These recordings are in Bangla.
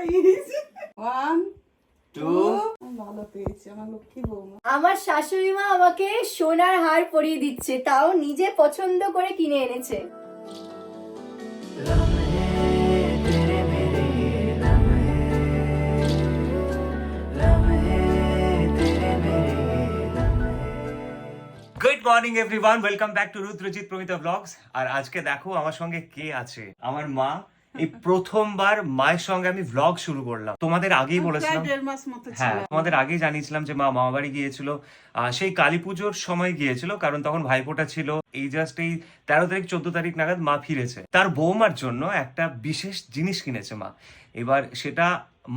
সারপ্রাইজ ওয়ান টু ভালো পেয়েছি আমার লক্ষ্মী বৌমা। আমার শাশুড়ি মা আমাকে সোনার হার পরিয়ে দিচ্ছে তাও নিজে পছন্দ করে কিনে এনেছে। Good morning everyone welcome back to রুদ Ruchita Promita blogs আর আজকে দেখো আমার সঙ্গে কে আছে? আমার মা এই প্রথমবার মায়ের সঙ্গে আমি ভ্লগ শুরু করলাম। তোমাদের আগেই বলেছিলাম মাস মতো হ্যাঁ তোমাদের আগেই জানিয়েছিলাম যে মা মামা বাড়ি গিয়েছিল সেই কালী পুজোর সময় গিয়েছিল কারণ তখন ভাইফোঁটা ছিল। এই জাস্ট এই তেরো তারিখ চোদ্দ তারিখ নাগাদ মা ফিরেছে। তার বৌমার জন্য একটা বিশেষ জিনিস কিনেছে মা। এবার সেটা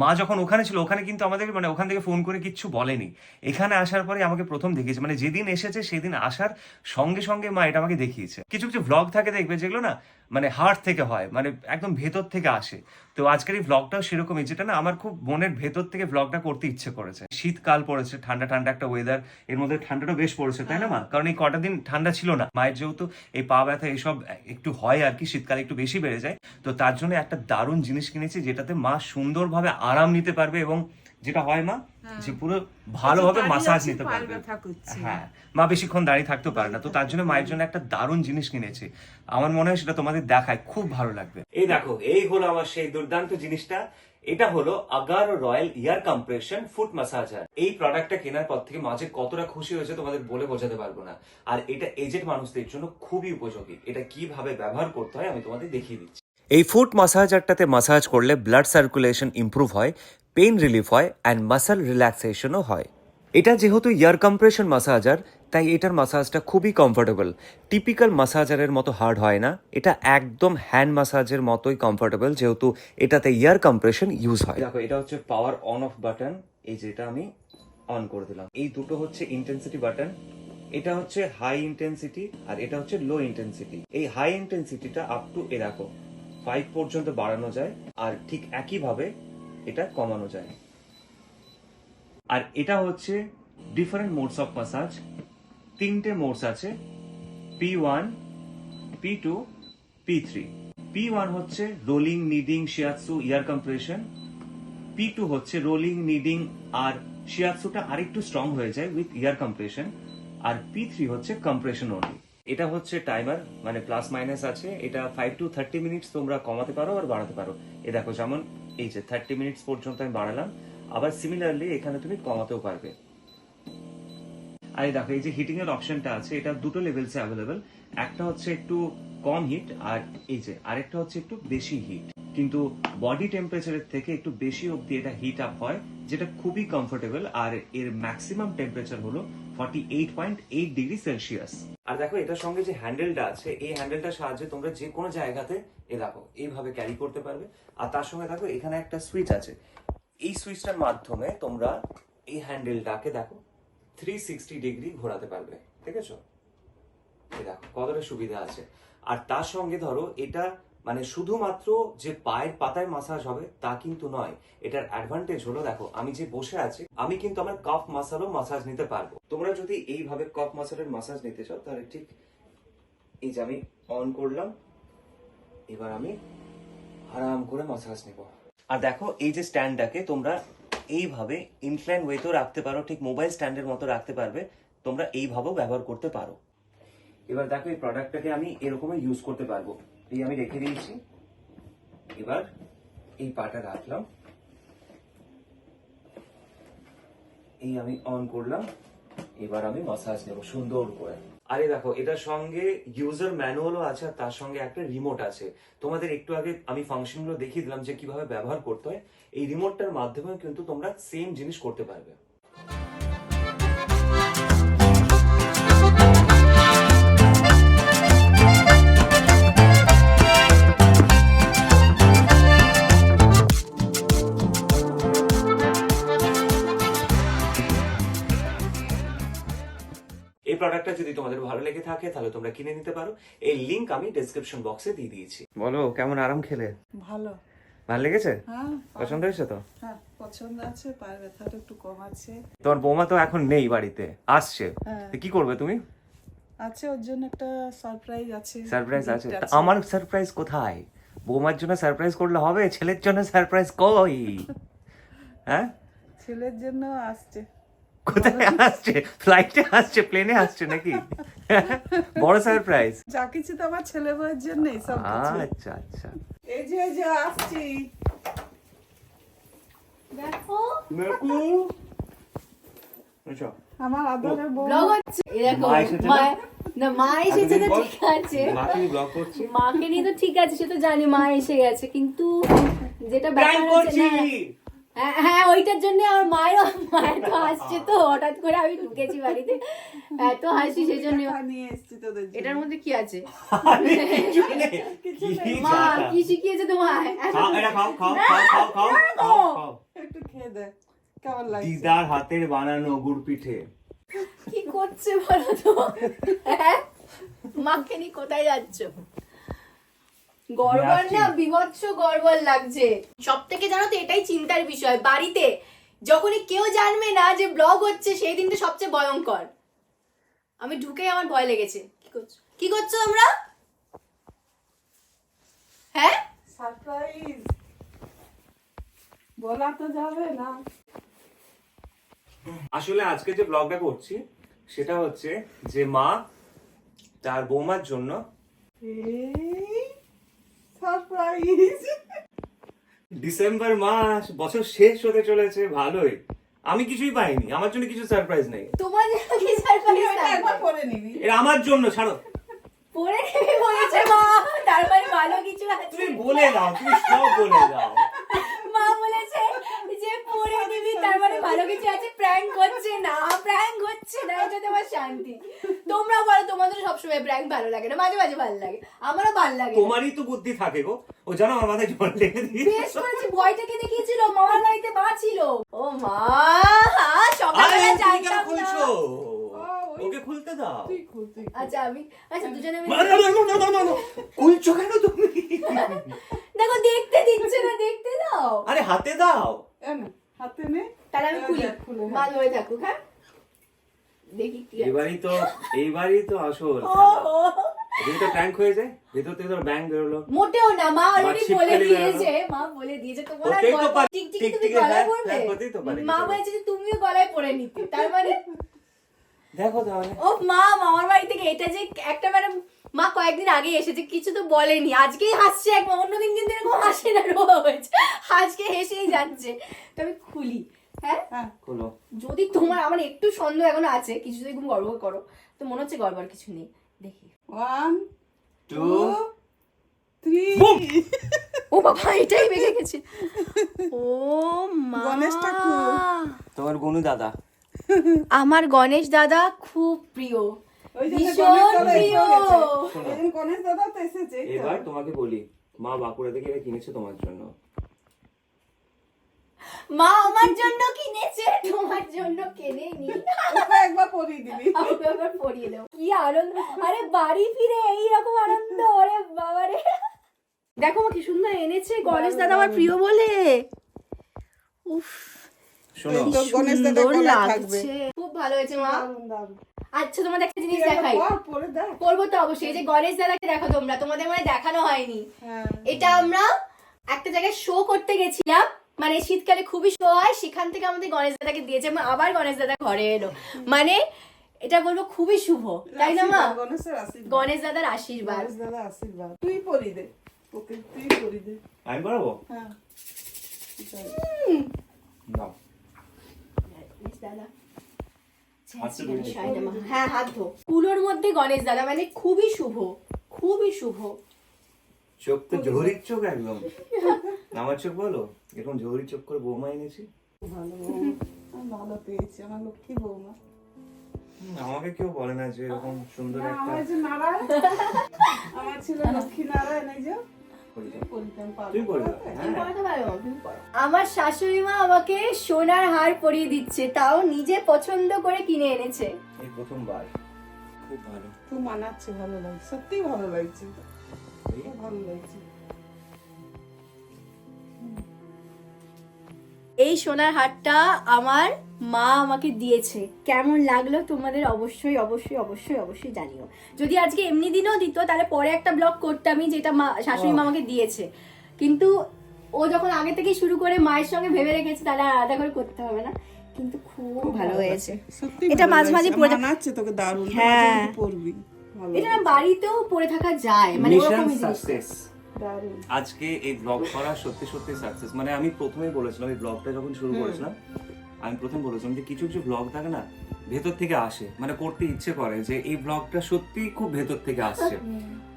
মা যখন ওখানে ছিল, ওখানে কিন্তু আমাদের মানে ওখান থেকে ফোন করে কিচ্ছু বলেনি। এখানে আসার পরে আমাকে প্রথম দেখিয়েছে মানে যেদিন এসেছে সেদিন আসার সঙ্গে সঙ্গে মা এটা আমাকে দেখিয়েছে। কিছু কিছু ভ্লগ থাকে দেখবে, যেগুলো না মানে হার্ট থেকে হয় মানে একদম ভেতর থেকে আসে। তো আজকের এই ভ্লগটাও সেরকমই যেটা না আমার খুব মনের ভেতর থেকে ভ্লগটা করতে ইচ্ছে করেছে। শীতকাল পড়েছে ঠান্ডা ঠান্ডা একটা ওয়েদার এর মধ্যে ঠান্ডাটা বেশ পড়েছে তাই না মা? কারণ এই কটা দিন ঠান্ডা ছিল না। মায়ের যেহেতু এই পা ব্যথা এইসব একটু হয় আর কি শীতকালে একটু বেশি বেড়ে যায় তো তার জন্য একটা দারুণ জিনিস কিনেছি যেটাতে মা সুন্দরভাবে আরাম নিতে পারবে এবং যেটা হয় মা যে পুরো ভালোভাবে মাসাজ নিতে পারবে হ্যাঁ মা বেশিক্ষণ দাঁড়িয়ে থাকতে পারে না তো তার জন্য মায়ের জন্য একটা দারুণ জিনিস কিনেছে। আমার মনে হয় সেটা তোমাদের দেখায় খুব ভালো লাগবে। এই দেখো এই হলো আমার সেই দুর্দান্ত জিনিসটা। এটা হলো Agaro royal air compression foot massager এই প্রোডাক্টটা কেনার পর থেকে মাঝে কতটা খুশি হয়েছে তোমাদের বলে বোঝাতে পারব না। আর এটা এজেড মানুষদের জন্য খুবই উপযোগী। এটা কীভাবে ব্যবহার করতে হয় আমি তোমাদের দেখিয়ে দিচ্ছি। এই ফুট মাসাজারটাতে মাসাজ করলে ব্লাড সার্কুলেশন ইমপ্রুভ হয়। পেইন রিলিফ হয় অ্যান্ড মাসেল রিল্যাক্সেশনও হয়। এটা যেহেতু ইয়ার কম্প্রেশন মাসাজার তাই এটার মাসাজটা খুবই কমফোর্টেবল টিপিক্যাল মাসাজারের মতো হার্ড হয় না। এটা একদম হ্যান্ড মাসাজের মতোই কমফোর্টেবল যেহেতু এটাতে ইয়ার কম্প্রেশন ইউজ হয়। দেখো, এটা হচ্ছে পাওয়ার অন অফ বাটন এই যেটা আমি অন করে দিলাম। এই দুটো হচ্ছে ইন্টেন্সিটি বাটন এটা হচ্ছে হাই ইন্টেন্সিটি আর এটা হচ্ছে লো ইন্টেন্সিটি এই হাই ইন্টেন্সিটিটা আপ টু এ রাখো ফাইভ পর্যন্ত বাড়ানো যায়। আর ঠিক একইভাবে এটা কমানো যায়। আর এটা হচ্ছে ডিফারেন্ট মোডস অফ মাসাজ তিনটে মোডস আছে P one P two P three P one হচ্ছে rolling kneading shiatsu air compression P two হচ্ছে রোলিং নিডিং আর শিয়াৎসুটা আরেকটু স্ট্রং হয়ে যায় উইথ ইয়ার কম্প্রেশন আর পি থ্রি হচ্ছে কম্প্রেশন অনলি এটা হচ্ছে টাইমার মানে প্লাস মাইনাস আছে। এটা ফাইভ টু থার্টি মিনিটস তোমরা কমাতে পারো আর বাড়াতে পারো। এ দেখো যেমন এই যে থার্টি মিনিটস পর্যন্ত আমি বাড়ালাম, আবার সিমিলারলি এখানে তুমি কমাতেও পারবে। আর দেখো, এই যে হিটিং এর অপশনটা আছে, এটা দুটো লেভেলসে অ্যাভেলেবেল একটা হচ্ছে একটু কম হিট আর এই যে আরেকটা হচ্ছে একটু বেশি হিট কিন্তু বডি টেম্পারেচারের থেকে একটু বেশি অবধি এটা হিট আপ হয়, যেটা খুবই কমফোর্টেবল আর এর ম্যাক্সিমাম টেম্পারেচার হলো forty eight point eight degree Celsius আর দেখো, এটার সঙ্গে যে হ্যান্ডেলটা আছে, এই হ্যান্ডেলটার সাহায্যে তোমরা যে কোনো জায়গাতে এ দেখো, এইভাবে ক্যারি করতে পারবে। আর তার সঙ্গে দেখো, এখানে একটা সুইচ আছে। এই সুইচটার মাধ্যমে তোমরা এই হ্যান্ডেলটাকে দেখো থ্রি সিক্সটি ডিগ্রি ঘোরাতে পারবে। ঠিক আছে? দেখো, কতটা সুবিধা আছে। আর তার সঙ্গে ধরো, এটা মানে শুধুমাত্র যে পায়ের পাতায় মাসাজ হবে, তা কিন্তু নয়। এটার অ্যাডভান্টেজ হলো, দেখো, আমি যে বসে আছি, আমি কিন্তু আমার কফ মাসালও মাসাজ নিতে পারব। তোমরা যদি এইভাবে কফ মাসালের মাসাজ নিতে চাও, তাহলে ঠিক এই যে আমি অন করলাম, এবার আমি আরাম করে মাসাজ নেব। আর দেখো, এই যে স্ট্যান্ডটাকে তোমরা এইভাবে ইনক্লাইন ওয়েতেও রাখতে পারো, ঠিক মোবাইল স্ট্যান্ডের মতো রাখতে পারবে, তোমরা এইভাবেও ব্যবহার করতে পারো। এবার দেখো এই প্রোডাক্টটাকে আমি এরকমই ইউজ করতে পারব। এই আমি রেখে দিয়েছি। এবার এই পাটা রাখলাম। এই আমি অন করলাম। এবার আমি মাসাজ নেব, সুন্দর করে। আরে দেখো, এটার সঙ্গে ইউজার ম্যানুয়ালও আছে আর তার সঙ্গে একটা রিমোট আছে। তোমাদের একটু আগে আমি ফাংশনগুলো দেখিয়ে দিলাম যে কীভাবে ব্যবহার করতে হয়। এই রিমোটটার মাধ্যমেও কিন্তু তোমরা সেম জিনিস করতে পারবে। প্রোডাক্টটা যদি তোমাদের ভালো লেগে থাকে তাহলে তোমরা কিনে নিতে পারো। এই লিংক আমি ডেসক্রিপশন বক্সে দিয়ে দিয়েছি। বলো কেমন আরাম খেলে? ভালো। ভালো লেগেছে? হ্যাঁ পছন্দ হয়েছে তো? হ্যাঁ পছন্দ আছে পায়ের ব্যথাটা একটু কম আছে। তোমার বৌমা তো এখন নেই বাড়িতে আসছে। হ্যাঁ। কি করবে তুমি? আছে ওর জন্য একটা সারপ্রাইজ আছে। সারপ্রাইজ আছে। আমার সারপ্রাইজ কোথায়? বৌমার জন্য সারপ্রাইজ করলে হবে ছেলের জন্য সারপ্রাইজ কই? হ্যাঁ? ছেলের জন্য আসছে। কোথায় আসছে? ফ্লাইটে আসছে প্লেনে আসছে নাকি? বড় সারপ্রাইজ যা কিছু তো আমার ছেলে বউয়ের জন্যই সব কিছু আচ্ছা আচ্ছা। এই যে যে আসছি। দেখো। আচ্ছা আমার আদরের বউ। ব্লগ হচ্ছে। এই দেখো মা এসেছে না? মা- এসেছে তো ঠিক আছে। মাকে মাকে নিয়ে তো ঠিক আছে সে তো জানি মা এসে গেছে কিন্তু যেটা ব্যাপার হচ্ছে হ্যাঁ হ্যাঁ ওইটার জন্য আমার মায়ের মায়ের তো হাসছে তো হঠাৎ করে আমি ঢুকেছি বাড়িতে। এত হাসি সেই জন্য। এটার মধ্যে কি আছে। মা। কি শিখিয়েছে তোমায়? খাও এটা খাও খাও খাও খাও খাও খাও খাও। একটু খেয়ে দে। কেমন লাগছে? দিদার হাতের বানানো গুড় পিঠে। কি করছে বলো তো? হ্যাঁ? মাকে নিয়ে কোথায় যাচ্ছ? গড়বড় না বিভৎস গড়বড় লাগছে। সব থেকে জানো তো এটাই চিন্তার বিষয়। বাড়িতে যখনই কেউ জানবে না যে ব্লগ হচ্ছে সেই দিনটা সবচেয়ে ভয়ঙ্কর। আমি ঢুকে আমার ভয় লেগেছে। কি করছ? কি করছ তোমরা? হ্যাঁ? সারপ্রাইজ বলা তো যাবে না। আসলে আজকে যে ব্লগটা করছি সেটা হচ্ছে যে মা তার বৌমার জন্য সারপ্রাইজ ডিসেম্বর মাস বছর শেষ হতে চলেছে ভালোই। আমি কিছুই পাইনি আমার জন্য কিছু সারপ্রাইজ নেই। তোমার জন্য কি সারপ্রাইজ একবার করে নিবি। এটা আমার জন্য ছাড়ো। পরে নেবে বলেছে মা তার মানে ভালো কিছু আছে। তুমি বলে দাও তুমি সব বলে দাও। মা বলেছে যে পরে দিবি তার মানে ভালো কিছু আছে প্র্যাঙ্ক হচ্ছে না প্র্যাঙ্ক হচ্ছে না এটা তোমার শান্তি। তোমরা বলো তোমাদের সবসময় প্র্যাঙ্ক ভালো লাগে না মাঝে মাঝে ভালো লাগে আমারও ভালো লাগে। তোমারই তো বুদ্ধি থাকে গো। ও জানো আমার মাথায় জল লেগে বেশ দিয়েছে করেছি ভয়টাকে দেখিয়েছিল মামার বাড়িতে মা ছিল। ও মা সকালবেলা কেন খুলছো? ওকে খুলতে দাও। তুই খুল তুই আচ্ছা আমি আচ্ছা দুজনে মিলে না, না, না, না, না, না, খুলছো কেন তুমি? দেখো দেখতে দিচ্ছে না দেখতে দাও। আরে হাতে দাও। হাতে নে। তাহলে আমি খুলি। মা হ্যাঁ। ধরে থাকুক হ্যাঁ? দেখি। এইবারই তো এইবারই তো আসল ও, ও। তো ট্যাঙ্ক হয়ে যায় ভেতর থেকে তোর ব্যাংক বেরোলো। মোটেও না মা অলরেডি ছিপকালি বলে দিয়েছে মা বলে দিয়েছে তোমার আর ওকেই তো গল্প- পারি। টিকটিকি তুমি গলায় পরবে হতেই তো পারি, মা কিছু বলেছে যে তুমিও গলায় পরে নিতে তার মানে দেখো তাহলে। ও মা মামার বাড়ি থেকে এটা যে একটা ম্যাডাম মা কয়েকদিন আগে এসেছে কিছু তো বলেনি। আজকেই হাসছে একবার অন্যদিন কিন্তু এরকম হাসে না রোজ আজকে হেসেই যাচ্ছে। তো আমি খুলি হ্যাঁ? হ্যাঁ যদি তোমার আমার একটু সন্দেহ এখনও আছে কিছু যদি তুমি গর্ব করো তো মনে হচ্ছে গর্বার কিছু নেই। দেখি। ওয়ান টু টু থ্রি ও বাবা এটাই বেঁকে গেছে। ও মা। গণেশ ঠাকুর। তোমার গনু দাদা। আমার গণেশ দাদা খুব প্রিয়। ভীষণ প্রিয়। এসে গেছে। ওই জন্য গণেশ দাদা তো এসেছে। এবার তোমাকে বলি মা বাঁকুড়া থেকে এটা কিনেছে তোমার জন্য। মা আমার জন্য কিনেছে। তোমার জন্য কেনেনি। ওকে একবার পরিয়ে দিবি। আমাকে একবার পরিয়ে কি আনন্দ। আরে বাড়ি ফিরে এইরকম আনন্দ ওরে বাবারে। দেখো মা কি সুন্দর এনেছে গণেশ দাদা আমার প্রিয় বলে। উফ এই গণেশ দাদা লাগছে। খুব ভালো হয়েছে মা। আচ্ছা তোমাদের একটা জিনিস দেখাই। দেখ। তো অবশ্যই। এই যে গণেশ দাদাকে দেখো তোমরা। তোমাদের মানে দেখানো হয়নি। হ্যাঁ। এটা আমরা একটা জায়গায় শো করতে গেছিলাম। মানে শীতকালে খুবই শো হয় সেখান থেকে আমাদের গণেশ দাদাকে দিয়েছে এবং আবার গণেশ দাদা ঘরে এলো। মানে এটা বলব খুবই শুভ তাই না মা? আশীর্বাদ, গণেশের আশীর্বাদ। গণেশ দাদার আশীর্বাদ। দাদা আশীর্বাদ। তুই পরি দে ওকে তুই পরি দে। আমি পারব? হ্যাঁ। দাদা। নমঃ। হ্যাঁ হাত ধো। কুলোর মধ্যে গণেশ দাদা মানে খুবই শুভ খুবই শুভ। চোখ তো জহরির চোখ একদম। আমার চোখ বলো? এরকম জহরি চোখ করে বৌমা এনেছি। ভালো পেয়েছি আমার লক্ষ্মী বৌমা। আমাকে কেউ বলে না যে এরকম সুন্দর একটা আমার যে নারায়ণ আমার ছিল লক্ষ্মী নারায়ণ এই যে হ্যাঁ। আমার শাশুড়ি মা আমাকে সোনার হার পরিয়ে দিচ্ছে তাও নিজে পছন্দ করে কিনে এনেছে। এই প্রথমবার। খুব ভালো। খুব মানাচ্ছে ভালো লাগছে সত্যি ভালো লাগছে। ভালো লাগছে। এই সোনার হারটা আমার মা আমাকে দিয়েছে। কেমন লাগল তোমাদের অবশ্যই অবশ্যই অবশ্যই অবশ্যই জানিও। যদি আজকে এমনি দিনও দিত তাহলে পরে একটা ব্লগ করতামই যেটা মা শাশুড়ি মা আমাকে দিয়েছে। কিন্তু ও যখন আগে থেকে শুরু করে মায়ের সঙ্গে ভেবে রেখেছে তাহলে আর আলাদা করে করতে হবে না। কিন্তু খুব ভালো হয়েছে। এটা মাঝে মাঝে থাক- মানাচ্ছে তোকে দারুণ। হ্যাঁ। পড়বি। এটা বাড়িতেও পরে থাকা যায় মানে ওরকমই জিনিস। আজকে এই ব্লগ করা সত্যি সত্যি সাকসেস মানে আমি প্রথমেই বলেছিলাম এই ব্লগটা যখন শুরু করেছিলাম আমি প্রথম বলেছিলাম যে কিছু কিছু ব্লগ থাকে না ভেতর থেকে আসে। মানে করতে ইচ্ছে করে যে এই ব্লগটা সত্যি খুব ভেতর থেকে আসছে।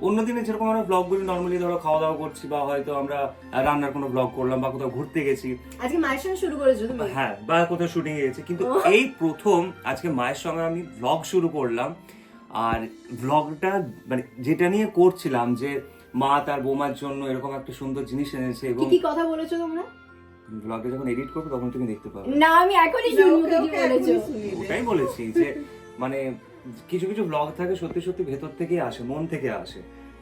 অন্যদিনে যেরকম আমরা ব্লগগুলো নর্মালি ধরো খাওয়া দাওয়া করছি বা হয়তো আমরা রান্নার কোনো ব্লগ করলাম বা কোথাও ঘুরতে গেছি। আজকে মায়ের সঙ্গে শুরু করেছ তুমি? হ্যাঁ বা কোথাও শুটিং এ গেছি। কিন্তু এই প্রথম আজকে মায়ের সঙ্গে আমি ব্লগ শুরু করলাম। আর ব্লগটা মানে যেটা নিয়ে করছিলাম যে মা তার বৌমার জন্য এরকম একটা সুন্দর জিনিস এনেছে এবং কি কথা বলেছ তোমরা? ব্লগটা যখন এডিট করব তখন তুমি দেখতে পাবে। না আমি এখনই শুনব কি কি বলেছ। ওটাই বলেছি যে মানে কিছু কিছু ব্লগ থাকে সত্যি সত্যি ভেতর থেকে আসে মন থেকে আসে।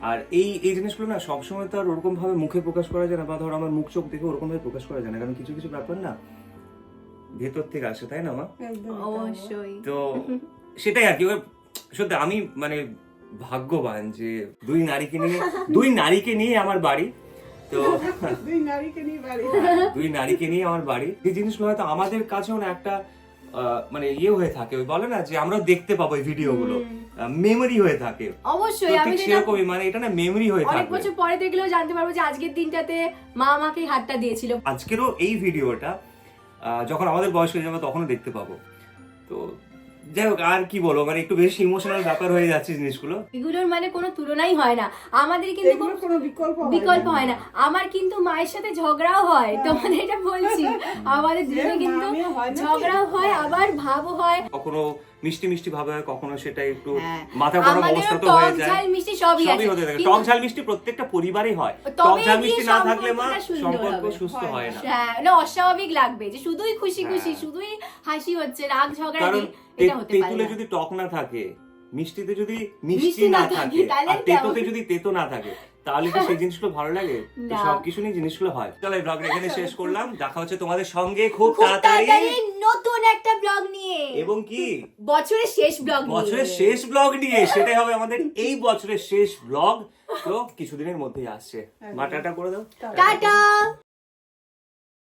আর এই এই জিনিসগুলো না সবসময় তো আর ওরকম ভাবে মুখে প্রকাশ করা যায় না বা ধরো আমার মুখ চোখ দেখে ওরকম ভাবে প্রকাশ করা যায় না কারণ কিছু কিছু ব্যাপার না ভেতর থেকে আসে তাই না মা? অবশ্যই। তো সেটাই আর কি সত্যি আমি মানে ভাগ্যবান যে দুই নারীকে নিয়ে দুই নারীকে নিয়ে আমার বাড়ি। তো দুই নারীকে নিয়ে বাড়ি। দুই নারীকে নিয়ে আমার বাড়ি। এই জিনিসগুলো হয়তো আমাদের কাছেও না একটা মানে ইয়ে হয়ে থাকে। ওই বলে না যে আমরা দেখতে পাবো এই ভিডিওগুলো। মেমোরি হয়ে থাকে। অবশ্যই আমি সেরকমই মানে এটা না মেমোরি হয়ে অনেক থাকবে। বছর পরে দেখলেও জানতে পারব যে আজকের দিনটাতে মা আমাকে হাতটা দিয়েছিল। আজকেরও এই ভিডিওটা আহ, যখন আমাদের বয়স হয়ে যাবে তখনও দেখতে পাবো। তো যাই হোক আর কি বলো মানে একটু বেশি ইমোশনাল ব্যাপার হয়ে যাচ্ছে জিনিসগুলো। এগুলোর মানে কোনো তুলনাই হয় না। আমাদের কিন্তু কোনো বিকল্প হয় না। বিকল্প হয় না। আমার কিন্তু মায়ের সাথে ঝগড়াও হয় তোমাদের এটা বলছি। আমাদের দুজনে হ্যাঁ, কিন্তু হয়? ঝগড়াও হয় আবার ভাবও হয়। কখনো মিষ্টি মিষ্টি ভাবে হয় কখনো সেটা একটু হ্যাঁ। মাথা গরম অবস্থা তো হয়ে যায় মিষ্টি সবই আছে সবই হতে থাকে টক ঝাল মিষ্টি প্রত্যেকটা পরিবারই হয় টক ঝাল মিষ্টি না থাকলে মা সম্পর্ক সুস্থ হয় না। না হ্যাঁ না অস্বাভাবিক লাগবে যে শুধুই খুশি খুশি হ্যাঁ। শুধুই হাসি হচ্ছে রাগ ঝগড়া নেই এটা হতে পারে তেঁতুলে। যদি টক না থাকে মিষ্টিতে যদি মিষ্টি না থাকে আর তেতোতে যদি তেতো না থাকে তাহলে কি সেই জিনিসগুলো ভালো লাগে? তো। সবকিছু নিয়ে জিনিসগুলো হয়। চলো এই ব্লগটা এখানে শেষ করলাম। দেখা হচ্ছে তোমাদের সঙ্গে খুব তাড়াতাড়ি। তাড়াতাড়ি নতুন একটা ব্লগ নিয়ে। এবং কি? বছরের শেষ ব্লগ বছরের শেষ ব্লগ নিয়ে। সেটাই হবে আমাদের এই বছরের শেষ ব্লগ তো কিছুদিনের মধ্যেই আসছে। মাটাটা করে দাও। টাটা।